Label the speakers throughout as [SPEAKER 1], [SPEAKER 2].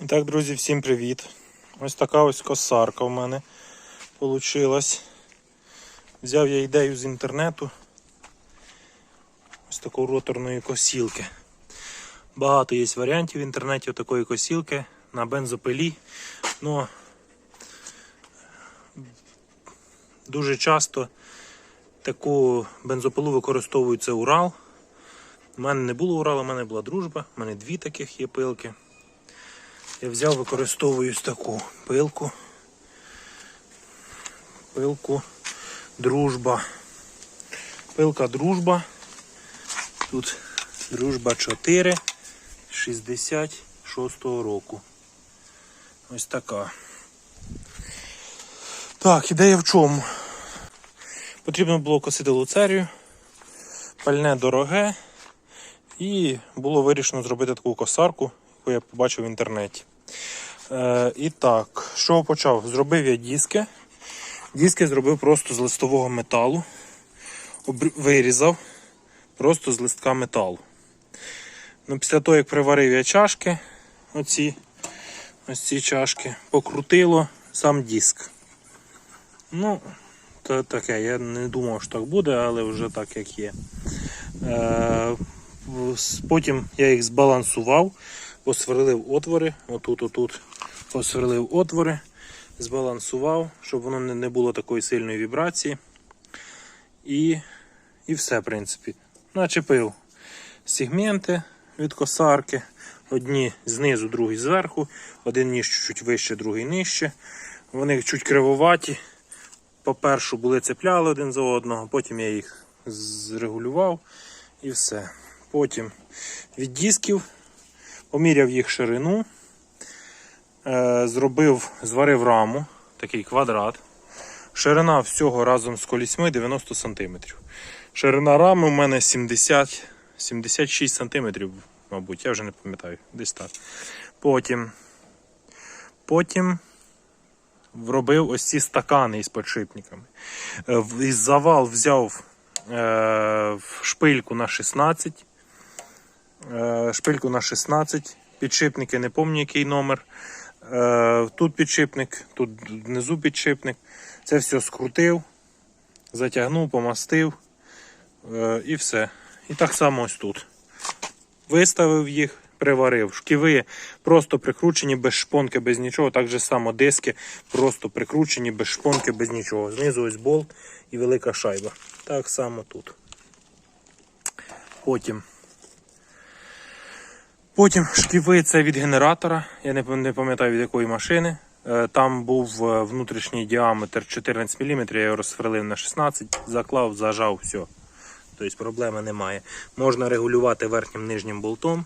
[SPEAKER 1] І так, друзі, всім привіт. Ось така ось косарка в мене получилась. Взяв я ідею з інтернету. Ось такої роторної косілки. Багато є варіантів в інтернеті такої косілки на бензопилі. Ну, дуже часто таку бензопилу використовують це Урал. У мене не було Урала, у мене була дружба, у мене дві таких є пилки. Я взяв, використовую таку пилку. Пилку дружба. Пилка дружба. Тут дружба 4 66 року. Ось така. Так, ідея в чому? Потрібно було косити луцерію, пальне дороге, і було вирішено зробити таку косарку, яку я побачив в інтернеті. Е, і так, чого почав? Зробив я диски. Диски зробив просто з листового металу. Вирізав просто з листка металу. Ну, після того, як приварив я чашки, оці, ось ці чашки, покрутило сам диск. Ну, то таке, я не думав, що так буде, але вже так як є. Е, потім я їх збалансував, посверлив отвори, отут, отут, посверлив отвори, збалансував, щоб воно не, не було такої сильної вібрації. І, і все, в принципі. Начепив сегменти від косарки. Одні знизу, другі зверху, один ніж чуть вище, другий нижче. Вони чуть кривоваті. По-першу, були цепляли один за одного, потім я їх зрегулював і все. Потім від дисків поміряв їх ширину, е, зробив, зварив раму, такий квадрат. Ширина всього разом з колісьми 90 см. Ширина рами у мене 70, 76 см, мабуть, я вже не пам'ятаю, десь так. Потім, потім робив ось ці стакани із подшипниками. Е, Із завал взяв е, шпильку на 16. Е, шпильку на 16. Підшипники, не пам'ятаю який номер. Е, тут підшипник, тут внизу підшипник. Це все скрутив, затягнув, помастив е, і все. І так само ось тут. Виставив їх, приварив. Шківи просто прикручені без шпонки, без нічого. Так же само диски просто прикручені без шпонки, без нічого. Знизу ось болт і велика шайба. Так само тут. Потім. Потім шківи це від генератора. Я не пам'ятаю від якої машини. Е, Там був е, внутрішній діаметр 14 мм, я його розсверлив на 16, заклав, зажав, все. Тобто проблеми немає. Можна регулювати верхнім нижнім болтом.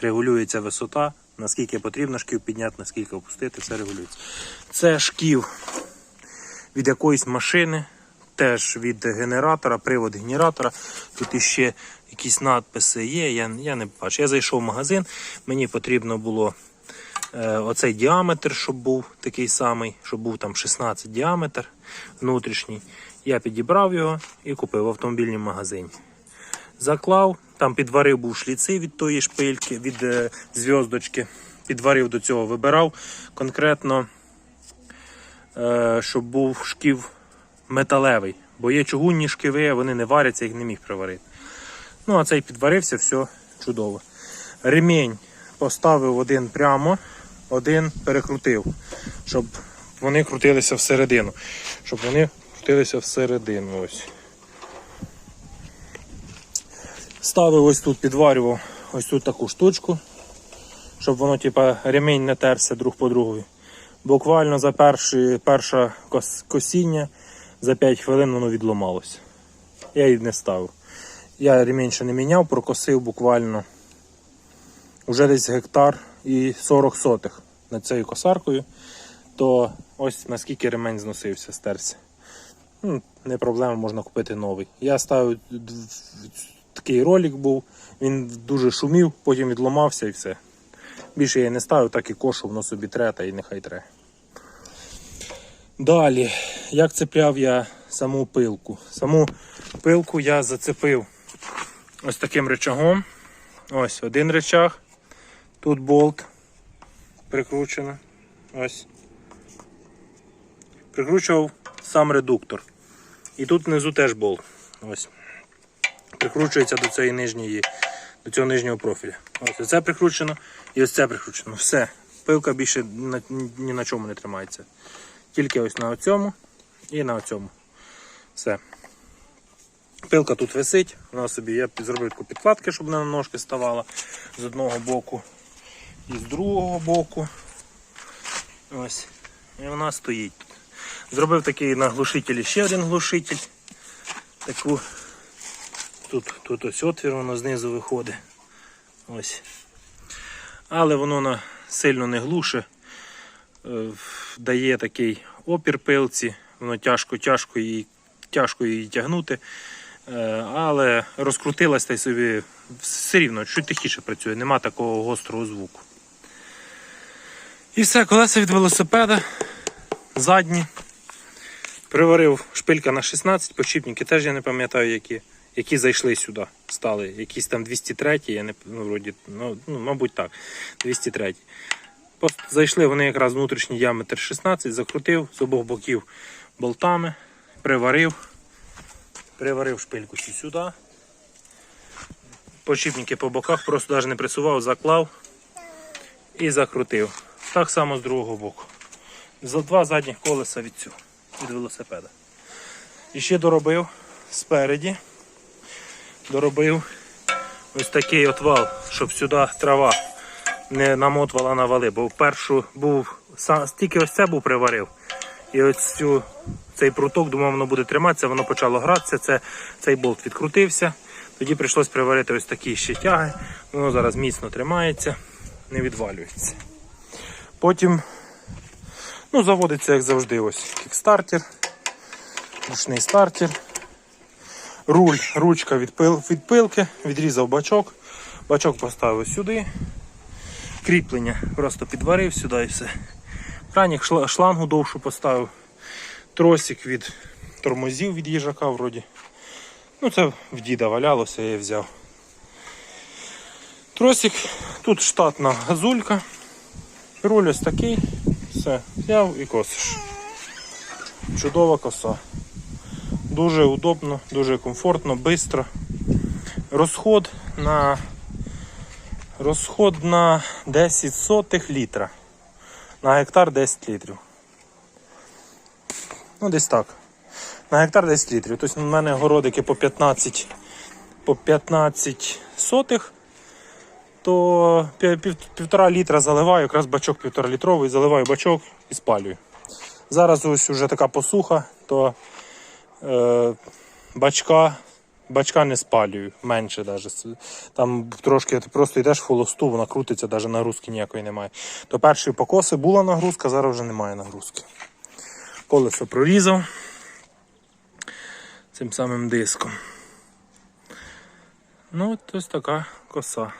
[SPEAKER 1] Регулюється висота, наскільки потрібно шків підняти, наскільки опустити, все регулюється. Це шків від якоїсь машини, теж від генератора, привод генератора. Тут іще якісь надписи є, я, я не бачу. Я зайшов в магазин, мені потрібно було е, оцей діаметр, щоб був такий самий, щоб був там 16 діаметр внутрішній. Я підібрав його і купив в автомобільному магазині. Заклав, там підварив був шліци від тої шпильки, від е, зв'язочки. Підварив до цього, вибирав конкретно, е, щоб був шків металевий. Бо є чугунні шківи, вони не варяться, їх не міг приварити. Ну, а цей підварився, все чудово. Ремінь поставив один прямо, один перекрутив, щоб вони крутилися всередину. Щоб вони крутилися всередину. Ось. Ставив ось тут, підварював ось тут таку штучку, щоб воно, типа, ремінь не терся друг по другу. Буквально за перші, перше косіння, за 5 хвилин воно відломалося. Я її не ставив. Я ремінь ще не міняв, прокосив буквально вже десь гектар і 40 сотих над цією косаркою, то ось наскільки ремень зносився, стерся. Ну, не проблема, можна купити новий. Я ставив такий ролик був, він дуже шумів, потім відломався і все. Більше я не ставив, так і кошу, воно собі тре, та і нехай тре. Далі, як цепляв я саму пилку? Саму пилку я зацепив ось таким рычагом. Ось один рычаг, тут болт, прикручено. Ось. Прикручував сам редуктор. І тут внизу теж болт. Ось. Прикручується до цієї нижньої, до цього нижнього профіля. Ось оце прикручено і ось це прикручено. Все. Пилка більше ні на чому не тримається. Тільки ось на цьому і на цьому. Все. Пилка тут висить, вона собі, я зробив таку підкладки, щоб вона на ножки ставала з одного боку і з другого боку. Ось. І вона стоїть тут. Зробив такий на глушителі ще один глушитель. Таку. Тут, тут ось отвір, воно знизу виходить. Ось. Але воно на, сильно не глуше. Е, Дає такий опір пилці, воно тяжко, тяжко її, тяжко її тягнути. Е, Але розкрутилась та й собі все рівно, чуть тихіше працює, нема такого гострого звуку. І все, колеса від велосипеда, задні. Приварив шпилька на 16, почіпники теж я не пам'ятаю, які, які зайшли сюди, стали. Якісь там 203, я не ну, вроді, ну, ну, мабуть так, 203. Просто зайшли вони якраз внутрішній діаметр 16, закрутив з обох боків болтами, приварив, приварив шпильку сюди. Почіпники по боках просто навіть не присував, заклав і закрутив. Так само з другого боку. За два задніх колеса від цього, від велосипеда. І ще доробив спереді. Доробив ось такий отвал, щоб сюди трава не намотувала на вали. Бо першу був тільки ось це був приварив. І ось цю, цей пруток, думав, воно буде триматися, воно почало гратися, це, цей болт відкрутився. Тоді прийшлось приварити ось такі ще тяги. Воно зараз міцно тримається, не відвалюється. Потім ну, заводиться, як завжди, ось кікстартер, ручний стартер. Руль, ручка від, пил, від пилки, відрізав бачок. Бачок поставив сюди. Кріплення просто підварив сюди і все. Крайніх шлангу довшу поставив. Тросик від тормозів від їжака вроді. Ну це в діда валялося, я взяв. Тросик, тут штатна газулька. Руль ось такий. Все, взяв і косиш. Чудова коса. Дуже удобно, дуже комфортно, швидко. Розход на розход на 10 сотих літра. На гектар 10 літрів. Ну, десь так. На гектар 10 літрів. Тобто в мене городики по 15, по 15 сотих, то пів- пів- півтора літра заливаю, якраз бачок півтора літровий, заливаю бачок і спалюю. Зараз ось вже така посуха, то е, бачка, бачка не спалюю, менше навіть. Там трошки ти просто йдеш в холосту, вона крутиться, навіть нагрузки ніякої немає. То першої покоси була нагрузка, зараз вже немає нагрузки. Колесо прорізав цим самим диском. Ну, ось така коса.